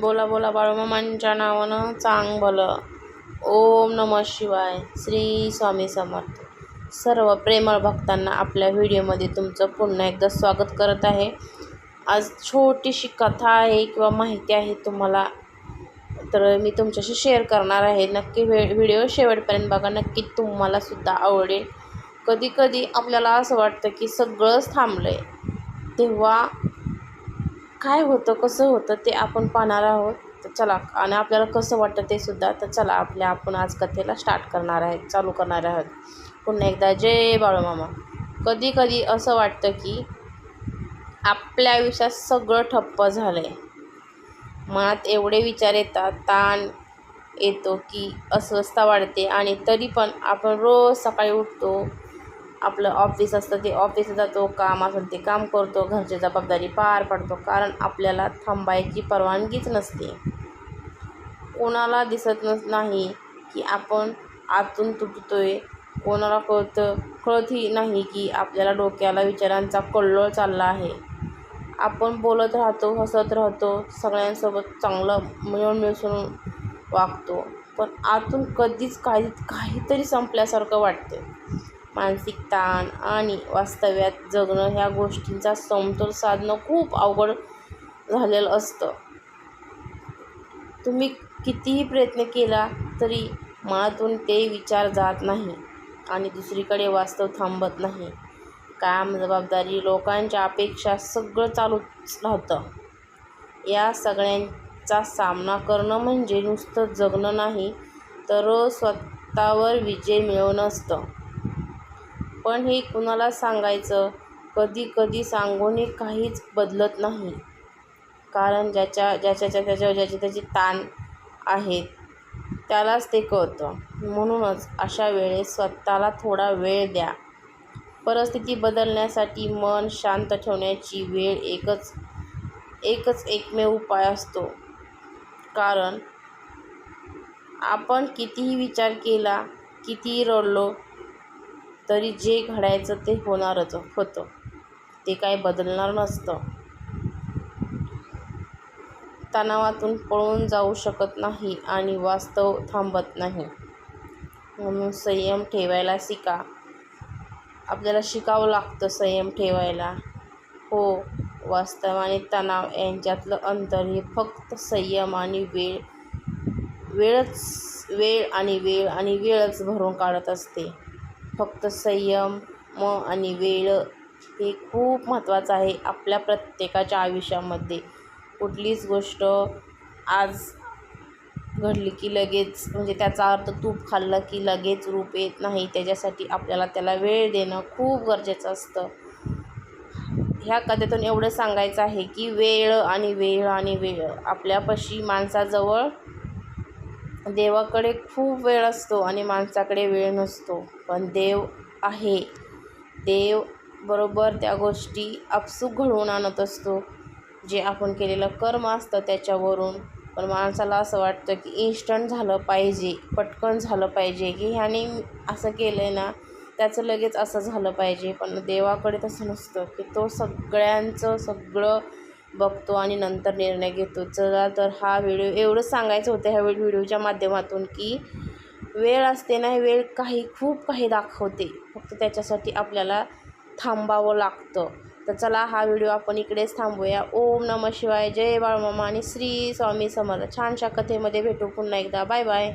बोला बोला बाळूमामांच्या नावानं चांग भलं ओम नम शिवाय. श्री स्वामी समर्थ. सर्व प्रेमळ भक्तांना आपल्या व्हिडिओमध्ये तुमचं पुन्हा एकदा स्वागत करत आहे. आज छोटीशी कथा आहे किंवा माहिती आहे तुम्हाला तर मी तुमच्याशी शेअर करणार आहे. नक्की व्हे व्हिडिओ शेवटपर्यंत बघा. नक्की तुम्हालासुद्धा आवडेल. कधी कधी आपल्याला असं वाटतं की सगळंच थांबलं आहे तेव्हा काय होतं कसं होतं ते आपण पाहणार आहोत. तर चला आणि आपल्याला कसं वाटतं ते सुद्धा तर चला आपल्या आपण आज कथेला स्टार्ट करणार आहेत चालू करणार आहोत. पुन्हा एकदा जय बाळूमामा. कधी कधी असं वाटतं की आपल्या आयुष्यात सगळं ठप्प झालं आहे मनात एवढे विचार येतात ताण येतो की अस्वस्थता वाढते आणि तरी पण आपण रोज सकाळी उठतो आपलं ऑफिस असतं ते ऑफिसला जातो काम असेल ते काम करतो घरची जबाबदारी पार पाडतो कारण आपल्याला थांबायची परवानगीच नसते. कोणाला दिसत नस नाही की आपण आतून तुटतोय. कोणाला कळतं कळतही नाही की आपल्याला डोक्याला विचारांचा कल्लोळ चालला आहे. आपण बोलत राहतो हसत राहतो सगळ्यांसोबत चांगलं मिळून मिसळून वागतो. पण आतून कधीच काही काहीतरी संपल्यासारखं वाटते. मानसिक ताण आणि वास्तव्यात जगणं ह्या गोष्टींचा समतोल साधणं खूप अवघड झालेलं असतं. तुम्ही कितीही प्रयत्न केला तरी मनातून ते विचार जात नाही आणि दुसरीकडे वास्तव थांबत नाही. काम जबाबदारी लोकांच्या अपेक्षा सगळं चालूच राहतं. या सगळ्यांचा सामना करणं म्हणजे नुसतं जगणं नाही तर स्वतःवर विजय मिळवणं असतं. पण हे कुणाला सांगायचं? कधी कधी सांगूनही काहीच बदलत नाही. कारण ज्याच्या ज्याच्या त्याच्यावर ज्याचे त्याचे ताण आहेत त्यालाच ते कळतं. म्हणूनच अशा वेळेस स्वतःला थोडा वेळ द्या. परिस्थिती बदलण्यासाठी मन शांत ठेवण्याची वेळ एकच एकच एकमेव उपाय असतो. कारण आपण कितीही विचार केला कितीही रडलो तरी जे घडायचं ते होणारच होतं. ते काय बदलणार नसतं. तणावातून पळून जाऊ शकत नाही आणि वास्तव थांबत नाही. म्हणून संयम ठेवायला शिका. आपल्याला शिकावं लागतं संयम ठेवायला. हो वास्तव आणि तणाव यांच्यातलं अंतर हे फक्त संयम आणि वेळ वेळच वेळ आणि वेळ आणि वेळच भरून काढत असते. फक्त संयम म आणि वेळ हे खूप महत्त्वाचं आहे आपल्या प्रत्येकाच्या आयुष्यामध्ये. कुठलीच गोष्ट आज घडली की लगेच म्हणजे त्याचा अर्थ तूप खाल्लं की लगेच रूप येत नाही. त्याच्यासाठी आपल्याला त्याला वेळ देणं खूप गरजेचं असतं. ह्या कथेतून एवढं सांगायचं आहे की वेळ आणि वेळ आणि वेळ आपल्यापाशी माणसाजवळ देवाकडे खूप वेळ असतो आणि माणसाकडे वेळ नसतो. पण देव आहे. देव बरोबर त्या गोष्टी आपसूक घडवून आणत असतो. जे आपण केलेलं कर्म असतं त्याच्यावरून. पण माणसाला असं वाटतं की इन्स्टंट झालं पाहिजे पटकन झालं पाहिजे. की ह्याने असं केलं आहे ना त्याचं लगेच असं झालं पाहिजे. पण देवाकडे तसं नसतं. की तो सगळ्यांचं सगळं बघतो आणि नंतर निर्णय घेतो. चला तर हा व्हिडिओ एवढंच सांगायचं होतं ह्या व्हिडिओच्या माध्यमातून की वेळ असते ना वेळ काही खूप काही दाखवते. फक्त त्याच्यासाठी आपल्याला थांबावं लागतं. तर चला हा व्हिडिओ आपण इकडेच थांबूया. ओम नम शिवाय. जय बाळमामा आणि श्री स्वामी समर्थ. छानशा कथेमध्ये भेटू पुन्हा एकदा. Bye bye.